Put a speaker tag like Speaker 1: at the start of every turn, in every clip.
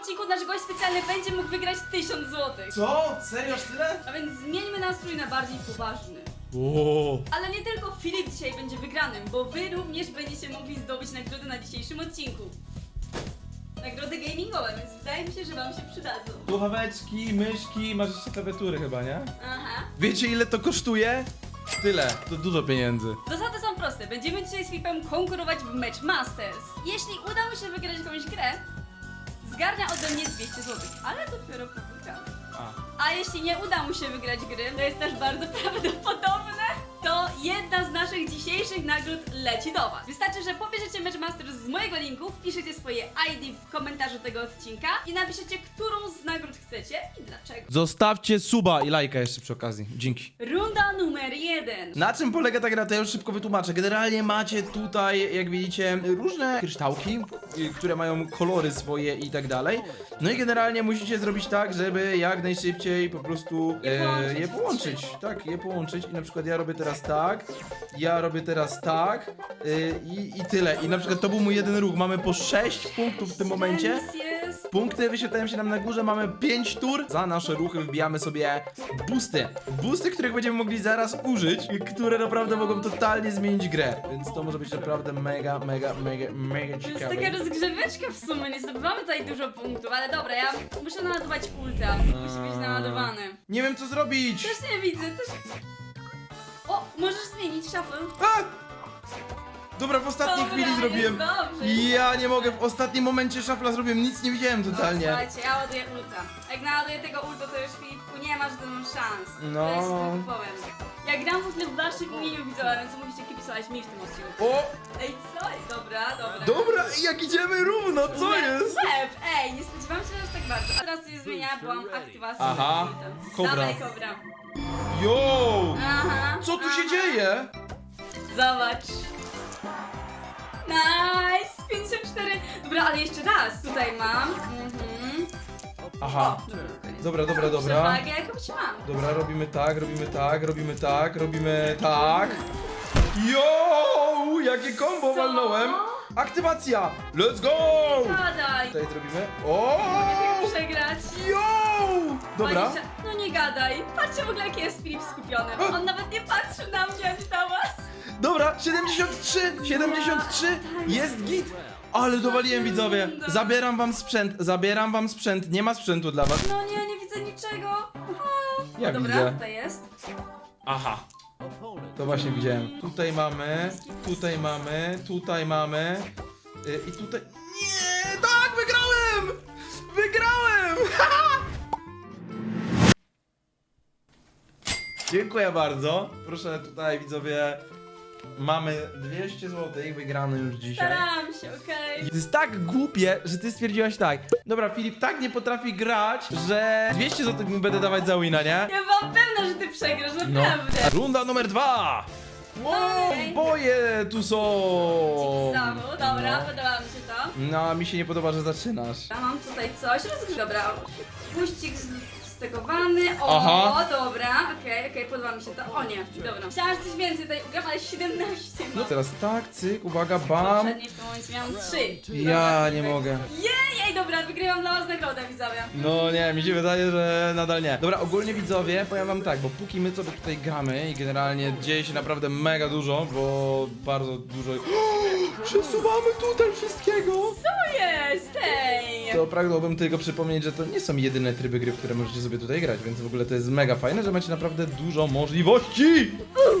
Speaker 1: odcinku nasz gość specjalny będzie mógł wygrać 1000 zł.
Speaker 2: Co? Serio aż tyle?
Speaker 1: A więc zmieńmy nastrój na bardziej poważny.
Speaker 2: Ooo.
Speaker 1: Ale nie tylko Filip dzisiaj będzie wygranym, bo wy również będziecie mogli zdobyć nagrody na dzisiejszym odcinku. Nagrody gamingowe, więc wydaje mi się, że wam się przydadzą.
Speaker 2: Słuchaweczki, myszki, masz jeszcze klawiatury chyba, nie?
Speaker 1: Aha.
Speaker 2: Wiecie ile to kosztuje? Tyle. To dużo pieniędzy.
Speaker 1: Zasady są proste. Będziemy dzisiaj z Filipem konkurować w Match Masters. Jeśli uda mu się wygrać jakąś grę, zgarnia ode mnie 200 zł, ale dopiero po wygraniu.
Speaker 2: A.
Speaker 1: A jeśli nie uda mu się wygrać gry, to jest też bardzo prawdopodobne, to jedna z naszych dzisiejszych nagród leci do Was. Wystarczy, że pobierzecie Matchmasters z mojego linku, wpiszecie swoje ID w komentarzu tego odcinka i napiszecie, którą z nagród chcecie i dlaczego.
Speaker 2: Zostawcie suba i lajka jeszcze przy okazji. Dzięki.
Speaker 1: Runda numer jeden.
Speaker 2: Na czym polega ta gra? To ja już szybko wytłumaczę. Generalnie macie tutaj, jak widzicie, różne kryształki, y, które mają kolory swoje i tak dalej. No i generalnie musicie zrobić tak, żeby jak najszybciej po prostu
Speaker 1: Je połączyć.
Speaker 2: e, je połączyć. Tak, je połączyć. I na przykład ja robię teraz tak, ja robię teraz tak y, i, i tyle. I na przykład to był mój jeden ruch. Mamy po 6 punktów w tym momencie.
Speaker 1: Jest.
Speaker 2: Punkty wyświetlają się nam na górze, mamy 5 tur. Za nasze ruchy wbijamy sobie boosty. Boosty, których będziemy mogli zaraz użyć, i które naprawdę mogą totalnie zmienić grę. Więc to może być naprawdę mega, mega, mega, mega
Speaker 1: To jest
Speaker 2: ciekawe.
Speaker 1: taka rozgrzeweczka w sumie, nie zdobywamy tutaj dużo punktów, ale dobra, ja muszę naładować ulta. Musi być naładowany.
Speaker 2: Nie wiem co zrobić!
Speaker 1: Też nie widzę, też... O, możesz zmienić szafę.
Speaker 2: A! Dobra, w ostatniej
Speaker 1: Dobra,
Speaker 2: chwili
Speaker 1: jest
Speaker 2: zrobiłem.
Speaker 1: Dobrze.
Speaker 2: Ja nie mogę, w ostatnim momencie szafla zrobiłem, nic nie widziałem totalnie.
Speaker 1: Słuchajcie, ja ładuję ulta. Jak naładuję tego ulta, to już Filipku nie masz ze mną szans.
Speaker 2: No.
Speaker 1: To jest tylko powiem. Ja gram w ogóle w waszym imieniu widzowie, więc musicie kibicować mi w tym odcinku.
Speaker 2: O!
Speaker 1: Ej, co? Dobra, dobra.
Speaker 2: Dobra, jak idziemy równo, co
Speaker 1: Łeb,
Speaker 2: jest?
Speaker 1: Łeb, ej, nie spodziewałam się aż tak bardzo. A teraz coś zmieniałam aktywację.
Speaker 2: Aha,
Speaker 1: ultem.
Speaker 2: kobra.
Speaker 1: Dawaj, kobra.
Speaker 2: Yo!
Speaker 1: Aha.
Speaker 2: Co tu się dzieje?
Speaker 1: Zobacz. Nice! 54. Dobra, ale jeszcze raz. Tutaj mam. Mhm.
Speaker 2: Aha.
Speaker 1: O, dobra, koniec.
Speaker 2: Dobra, dobra, dobra.
Speaker 1: Przewagę jakąś mam.
Speaker 2: Dobra, robimy tak, robimy tak, robimy tak, robimy tak. Yo! Jakie combo
Speaker 1: Co?
Speaker 2: walnąłem! Aktywacja! Let's go! Tutaj zrobimy. O!
Speaker 1: Przegrać.
Speaker 2: Yo! Dobra.
Speaker 1: 20 No nie gadaj. Patrzcie w ogóle jaki jest Filip skupiony. On nawet nie patrzy na mnie ani na was.
Speaker 2: Dobra, 73! 73! Jest git! Ale dowaliłem widzowie! Zabieram wam sprzęt, zabieram wam sprzęt, nie ma sprzętu dla was.
Speaker 1: No nie, nie widzę niczego. Aha.
Speaker 2: Ja
Speaker 1: Dobra,
Speaker 2: widzę.
Speaker 1: tutaj jest.
Speaker 2: Aha. To właśnie widziałem. Tutaj mamy, tutaj mamy, tutaj mamy. y, I tutaj. Dziękuję bardzo. Proszę tutaj widzowie. Mamy 200 zł wygrane już dzisiaj.
Speaker 1: Staram się, okej.
Speaker 2: To jest tak głupie, że ty stwierdziłaś tak. Dobra, Filip tak nie potrafi grać, że 200 zł mu będę dawać za wina, nie?
Speaker 1: Ja byłam pewna, że ty przegrasz,
Speaker 2: No.
Speaker 1: naprawdę.
Speaker 2: Runda numer dwa! Wow,
Speaker 1: Okej.
Speaker 2: boje tu są!
Speaker 1: Znowu, dobra,
Speaker 2: No.
Speaker 1: podoba mi się to.
Speaker 2: No, mi się nie podoba, że zaczynasz.
Speaker 1: Ja mam tutaj coś, rozgrzewam. Dobra, guścik stegowany. O,
Speaker 2: Aha.
Speaker 1: dobra, okej, okej, podoba mi się to. O nie, dobra. Że coś więcej tutaj ugram, ale 17
Speaker 2: No
Speaker 1: mam.
Speaker 2: teraz tak, cyk, uwaga,
Speaker 1: W
Speaker 2: bam.
Speaker 1: poprzedniej w tym momencie miałam 3.
Speaker 2: Ja nie mogę.
Speaker 1: Jej, jej, dobra, wygrywam dla was nagrodę, widzowie.
Speaker 2: No nie, mi się wydaje, że nadal nie. Dobra, ogólnie widzowie, powiem wam tak, bo póki my sobie tutaj gramy i generalnie dzieje się naprawdę mega dużo, bo bardzo dużo... Przesuwamy tutaj wszystkiego!
Speaker 1: Co jest? Ej!
Speaker 2: To pragnąłbym tylko przypomnieć, że to nie są jedyne tryby gry, w które możecie sobie tutaj grać, więc w ogóle to jest mega fajne, że macie naprawdę dużo możliwości!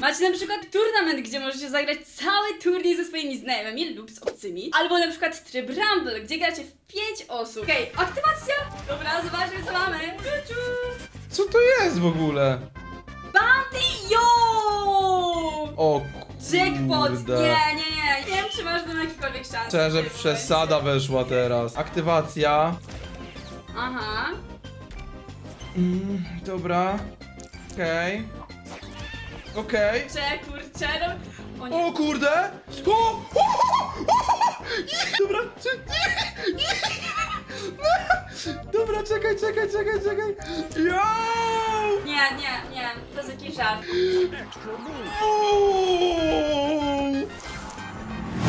Speaker 1: Macie na przykład turnament, gdzie możecie zagrać cały turniej ze swoimi znajomymi lub z obcymi. Albo na przykład tryb Rumble, gdzie gracie w 5 osób. Okej, aktywacja! Dobra, zobaczmy co mamy. Ciu, ciu.
Speaker 2: Co to jest w ogóle?
Speaker 1: Bounty yo!
Speaker 2: O
Speaker 1: Jackpot!
Speaker 2: kurde.
Speaker 1: Nie, nie, nie. Nie wiem, czy masz tam jakikolwiek szans.
Speaker 2: Szczerze, przesada weszła teraz. Aktywacja.
Speaker 1: Aha.
Speaker 2: Mm, dobra. Okej. Okej.
Speaker 1: Kurczę, kurczę, no. O nie.
Speaker 2: O kurde! O! O! Dobra, czy... Dobra, czekaj, czekaj, czekaj, czekaj. Yo!
Speaker 1: Nie, nie, nie. To jest jakiś żart.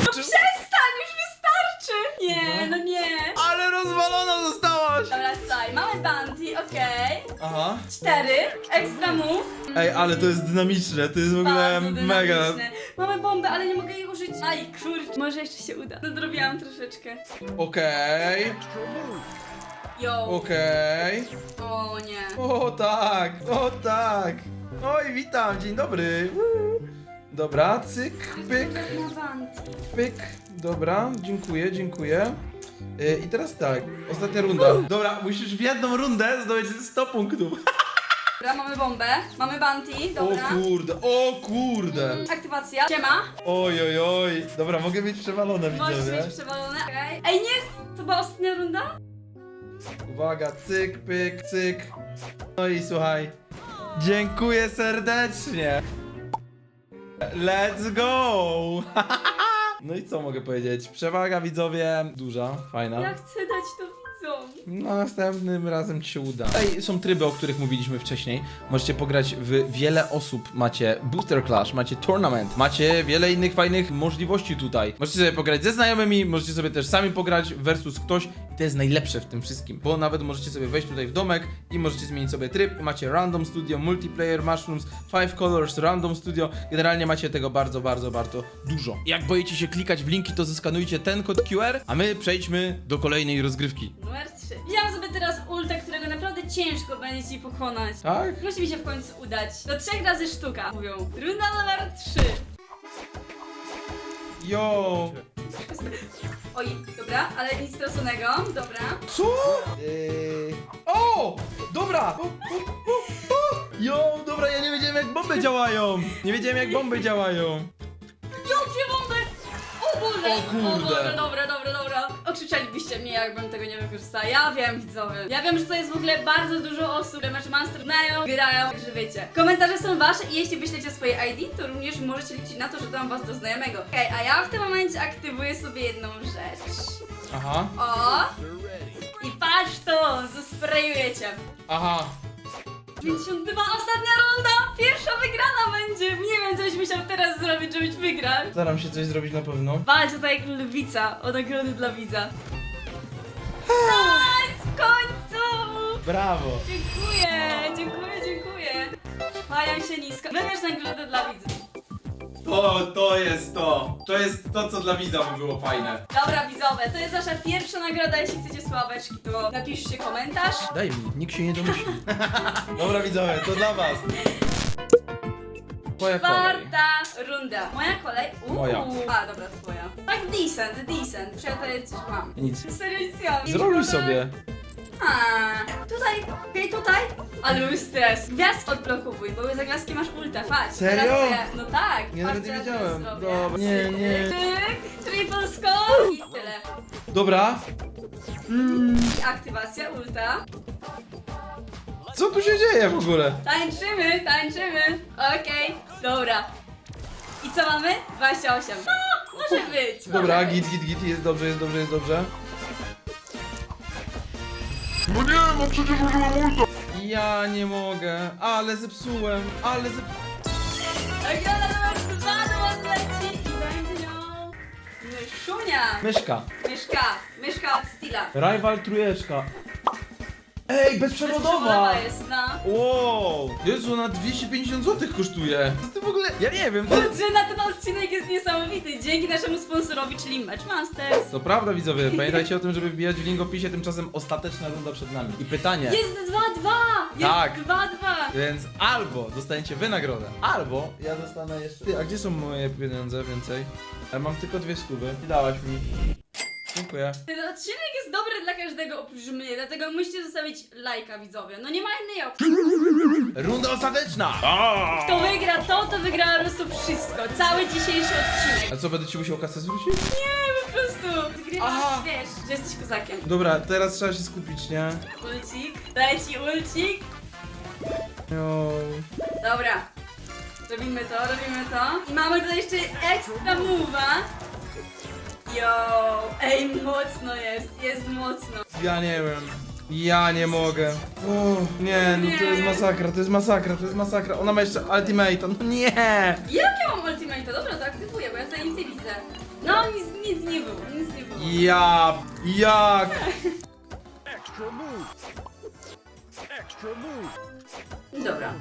Speaker 1: No przestań, już wystarczy! Nie, no nie.
Speaker 2: Ale rozwalona została!
Speaker 1: Okej.
Speaker 2: Aha.
Speaker 1: Cztery, extra move.
Speaker 2: Ej, ale to jest dynamiczne, to jest w ogóle
Speaker 1: Bardzo
Speaker 2: mega.
Speaker 1: dynamiczne. Mamy bombę, ale nie mogę jej użyć. Aj, kurczę, może jeszcze się uda. Nadrobiłam troszeczkę.
Speaker 2: Okej,
Speaker 1: Yo.
Speaker 2: okej.
Speaker 1: O nie.
Speaker 2: O tak, o tak. Oj, witam, dzień dobry. Uuu. Dobra, cyk, pyk,
Speaker 1: Na wanty.
Speaker 2: pyk. Dobra, dziękuję, dziękuję. Y, I teraz tak, ostatnia runda. Dobra, musisz w jedną rundę zdobyć 100 punktów.
Speaker 1: Dobra, mamy bombę. Mamy bounty,
Speaker 2: O
Speaker 1: dobra.
Speaker 2: kurde, o kurde.
Speaker 1: Aktywacja. Siema.
Speaker 2: Oj, oj, oj. Dobra, mogę być przewalone,
Speaker 1: Możesz
Speaker 2: widzowie.
Speaker 1: mieć przewalone. Okej. Ej, nie! To była ostatnia runda?
Speaker 2: Uwaga, cyk, pyk, cyk. No i słuchaj. Dziękuję serdecznie. Let's go! No i co mogę powiedzieć? Przewaga widzowie duża, fajna.
Speaker 1: Ja chcę dać to widzom.
Speaker 2: No następnym razem ci się uda. Tutaj są tryby, o których mówiliśmy wcześniej. Możecie pograć w wiele osób. Macie Booster Clash, macie Tournament, macie wiele innych fajnych możliwości tutaj. Możecie sobie pograć ze znajomymi, możecie sobie też sami pograć versus ktoś. I to jest najlepsze w tym wszystkim, bo nawet możecie sobie wejść tutaj w domek i możecie zmienić sobie tryb. Macie Random Studio, Multiplayer, Mushrooms, Five Colors, Random Studio. Generalnie macie tego bardzo, bardzo, bardzo dużo. Jak boicie się klikać w linki, to zeskanujcie ten kod QR, a my przejdźmy do kolejnej rozgrywki.
Speaker 1: Numer 3. Wziąłam sobie teraz ulta, którego naprawdę ciężko będzie ci pokonać.
Speaker 2: Tak?
Speaker 1: Musi mi się w końcu udać. Do trzech razy sztuka, mówią. Runda numer 3.
Speaker 2: Yo!
Speaker 1: Oj, dobra, ale nic straconego, dobra.
Speaker 2: Co? Yy... O! Dobra! O, o, o, o! Yo, dobra, ja nie wiedziałem jak bomby działają! Nie wiedziałem jak bomby działają!
Speaker 1: Jakie bomby! O Boże!
Speaker 2: O kurde.
Speaker 1: O Boże, dobra, dobra, dobra. Okrzyczelibyście mnie, jakbym tego nie wykorzystała. Ja wiem, widzowie. Ja wiem, że to jest w ogóle bardzo dużo osób, które Match Monster znają, grają, także wiecie. Komentarze są wasze i jeśli wyślecie swoje ID, to również możecie liczyć na to, że dam was do znajomego. Okej, a ja w tym momencie aktywuję sobie jedną rzecz.
Speaker 2: Aha,
Speaker 1: O! I patrz to! Zasprayuję cię.
Speaker 2: aha.
Speaker 1: 52, ostatnia runda! Pierwsza wygrana będzie! Nie wiem, co byś musiał teraz zrobić, żebyś wygrał.
Speaker 2: Staram się coś zrobić na pewno.
Speaker 1: Walcz tutaj jak lwica o nagrody dla widza. Nice! W końcu!
Speaker 2: Brawo!
Speaker 1: Dziękuję, dziękuję, dziękuję. Kłaniam się nisko. Wybierz nagrodę dla widzów.
Speaker 2: To, to jest to! To jest to, co dla widza by było fajne.
Speaker 1: Dobra widzowie, to jest wasza pierwsza nagroda. Jeśli chcecie sławeczki, to napiszcie komentarz.
Speaker 2: Daj mi, nikt się nie domyśli. Dobra widzowie, to dla was. Twoja kolej.
Speaker 1: Czwarta runda. Moja kolej? Uuu.
Speaker 2: Moja.
Speaker 1: A, dobra, twoja. Tak decent, decent. Przyjaciele coś mam.
Speaker 2: Nic.
Speaker 1: Serio nic nie mam.
Speaker 2: Zroluj
Speaker 1: Nic
Speaker 2: sobie.
Speaker 1: A, tutaj, okej, tutaj. Ale już stres. Gwiazd odblokowuj, bo za gwiazdki masz ulta, patrz.
Speaker 2: Serio?
Speaker 1: Teraz ja- No tak.
Speaker 2: Nie, nawet nie wiedziałem.
Speaker 1: zrobię.
Speaker 2: Dobra, nie, nie.
Speaker 1: Tyk, triple score i tyle.
Speaker 2: Dobra.
Speaker 1: I aktywacja ulta.
Speaker 2: Co tu się dzieje w ogóle?
Speaker 1: Tańczymy, tańczymy. Okej, dobra. I co mamy? 28. No, może być.
Speaker 2: Dobra,
Speaker 1: może
Speaker 2: git, git, git, jest dobrze, jest dobrze, jest dobrze.
Speaker 3: No nie, no przecież użyłem ulta!
Speaker 2: Ja nie mogę, ale zepsułem, ale zep...
Speaker 1: Nagroda numer dwa do was leci i będzie nią Myszunia.
Speaker 2: Myszka.
Speaker 1: Myszka. Myszka od Stila.
Speaker 2: Rival trójeczka. Ej, bezprzewodowa!
Speaker 1: Bezprzewodowa jest, no.
Speaker 2: Wow! Jezu, ona 250 zł kosztuje. Co ty w ogóle... Ja nie wiem, to...
Speaker 1: Że na ten odcinek jest niesamowity. Dzięki naszemu sponsorowi, czyli Matchmasters.
Speaker 2: To prawda widzowie, pamiętajcie o tym, żeby wbijać w link w opisie, tymczasem ostateczna runda przed nami. I pytanie,
Speaker 1: Jest 2-2! Jest
Speaker 2: Tak.
Speaker 1: 2-2!
Speaker 2: więc albo dostaniecie wy nagrodę, albo ja dostanę jeszcze... Ty, a gdzie są moje pieniądze więcej? Ja mam tylko dwie stówy i dałaś mi. Dziękuję.
Speaker 1: Ten odcinek jest dobry dla każdego oprócz mnie, dlatego musicie zostawić lajka widzowie. No nie ma innej opcji.
Speaker 2: Runda ostateczna!
Speaker 1: Kto wygra to, to wygra po prostu wszystko. Cały dzisiejszy odcinek.
Speaker 2: A co, będę ci musiał kasę zwrócić?
Speaker 1: Nie, po prostu. Zgrywasz,
Speaker 2: Aha.
Speaker 1: wiesz, że jesteś kozakiem.
Speaker 2: Dobra, teraz trzeba się skupić, nie?
Speaker 1: Ulcik, leci ulcik.
Speaker 2: Jo.
Speaker 1: Dobra. Robimy to, robimy to. I mamy tutaj jeszcze ekstra move'a. Yo, ej, mocno jest, jest mocno.
Speaker 2: Ja nie wiem. Ja nie mogę. O, nie, no to jest masakra, to jest masakra, to jest masakra. Ona ma jeszcze ultimate, no nie!
Speaker 1: Jak ja mam ultimate? Dobra, to aktywuję, bo ja tutaj nic nie widzę. No, nic, nic nie było, nic nie było.
Speaker 2: Ja, jak?
Speaker 3: Extra move!
Speaker 1: Dobra.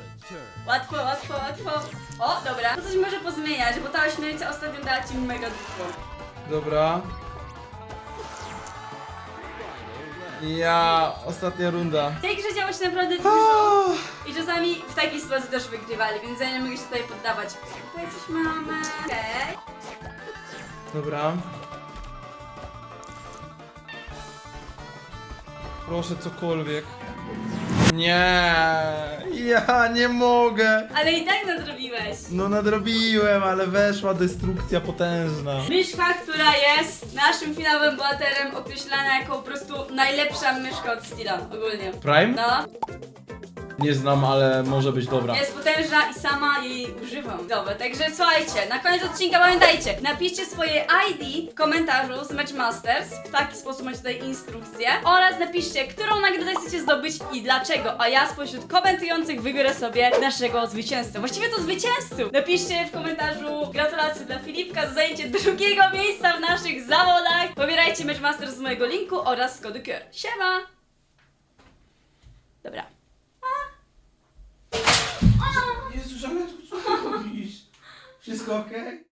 Speaker 1: Łatwo, łatwo, łatwo. O, dobra. To coś może pozmieniać, bo ta ośmiornica ostatnio dała ci mega dużo.
Speaker 2: Dobra. Ja, ostatnia runda.
Speaker 1: W tej grze działo się naprawdę dużo i czasami w takiej sytuacji też wygrywali, więc ja nie mogę się tutaj poddawać. Tutaj coś mamy. Okej.
Speaker 2: Dobra. Proszę cokolwiek. Nie, ja nie mogę.
Speaker 1: Ale i tak nadrobiłeś.
Speaker 2: No nadrobiłem, ale weszła destrukcja potężna.
Speaker 1: Myszka, która jest naszym finałowym bohaterem, określana jako po prostu najlepsza myszka od Steela ogólnie.
Speaker 2: Prime?
Speaker 1: No,
Speaker 2: Nie znam, ale może być dobra.
Speaker 1: jest potężna i sama jej używam. Dobra, także słuchajcie, na koniec odcinka pamiętajcie, napiszcie swoje ID w komentarzu z Matchmasters, w taki sposób macie tutaj instrukcję, oraz napiszcie, którą nagrodę chcecie zdobyć i dlaczego, a ja spośród komentujących wybiorę sobie naszego zwycięzcę, właściwie to zwycięzców. Napiszcie w komentarzu gratulacje dla Filipka za zajęcie drugiego miejsca w naszych zawodach. Pobierajcie Matchmasters z mojego linku oraz z kodu KIOR. Siema! Dobra.
Speaker 2: Co robisz? Wszystko okej?